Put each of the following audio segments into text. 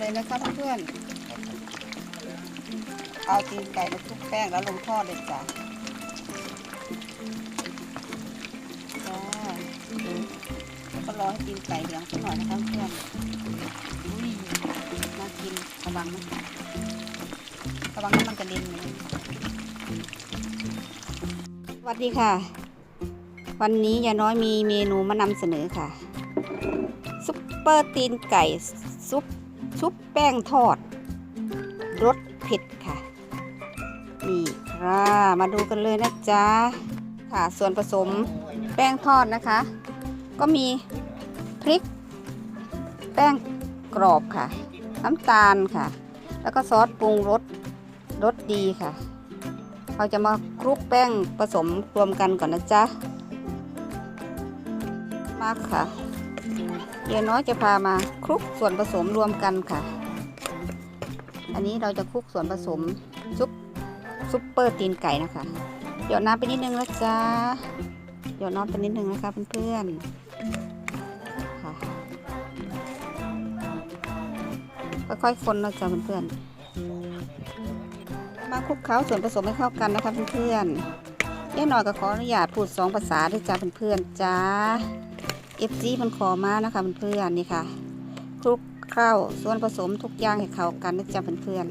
เลยนะคะเพื่อนๆเอาตีนไก่มาคลุกแป้งแล้วลงทอดเลยจ้ะจ้าก็รอให้ตีนไก่เหลืองสักหน่อยนะคะเพื่อนอุ้ยน่ากินระวังนะระวังน้ำมันกระเด็นเลยสวัสดีค่ะ วันนี้ยายน้อยมีเมนูมานำเสนอค่ะซุปเปอร์ตีนไก่ซุป ชุบแป้งทอดรสเผ็ดค่ะนี่ค่ะมาดูกันเลยนะจ๊ะค่ะส่วนผสมแป้งทอดนะคะ ก็มีพริก แป้งกรอบค่ะ น้ำตาลค่ะ แล้วก็ซอสปรุงรสรสดีค่ะ เราจะมาคลุกแป้งผสมรวมกันก่อนนะจ๊ะมากค่ะ เดี๋ยวน้อยจะพามาคลุกส่วนผสมรวมกันค่ะ อันนี้เราจะคลุกส่วนผสมซุปซุปเปอร์ตีนไก่นะคะหยดน้ำไปนิดนึงนะจ๊ะหยดน้ำไปนิดนึงนะคะเพื่อนๆค่ะค่อยๆคนนะจ๊ะเพื่อนๆมาคลุกเคล้าส่วนผสมให้เข้ากันนะคะเพื่อนๆเดี๋ยวหน่อยก็ขออนุญาตพูดสองภาษาด้วยจ้าเพื่อนๆจ้า เอฟซีมันขอมานะคะเพื่อนๆนี่ค่ะคลุกเคล้าส่วนผสมทุกอย่างให้เข้ากันนะจ๊ะเพื่อน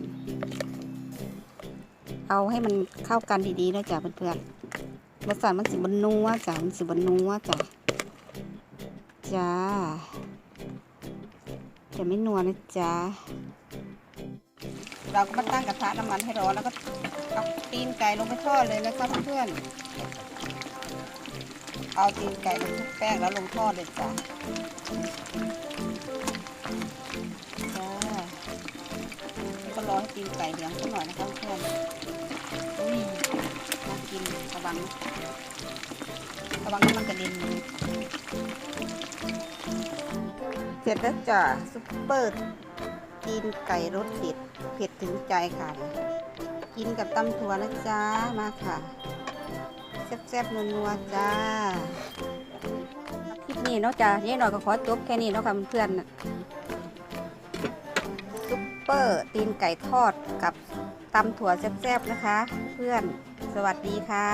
ๆเอาให้มันเข้ากันดีๆนะจ๊ะเพื่อนๆรสชาติมันสิบนัวจ้ะมันสิบนัวจ้ะจ้าจะไม่นัวนะจ๊ะเราก็มาตั้งกระทะน้ำมันให้ร้อนแล้วก็เอาตีนไก่ลงไปทอดเลยนะคะเพื่อน เอาตีนไก่มาคลุกแป้งแล้วลงทอดเลยจ้ะจ้าก็รอให้ตีนไก่เหลืองสักหน่อยนะคะเพื่อนอุ้ยน่ากินระวังระวังน้มันกระเด็นเสร็จแล้วจ้ะซุปเปอร์ตีนไก่รสเด็ดเผ็ดถึงใจค่ะ กินกับตำถั่วนะจ๊ะมาค่ะ แซ่บๆนัวๆจ้าคลิปนี้เนาะจ้าเย่หน่อยก็ขอจบแค่นี้เนาะค่ะเพื่อนๆซุปเปอร์ตีนไก่ทอดกับตำถั่วแซ่บๆนะคะ เพื่อนสวัสดีค่ะ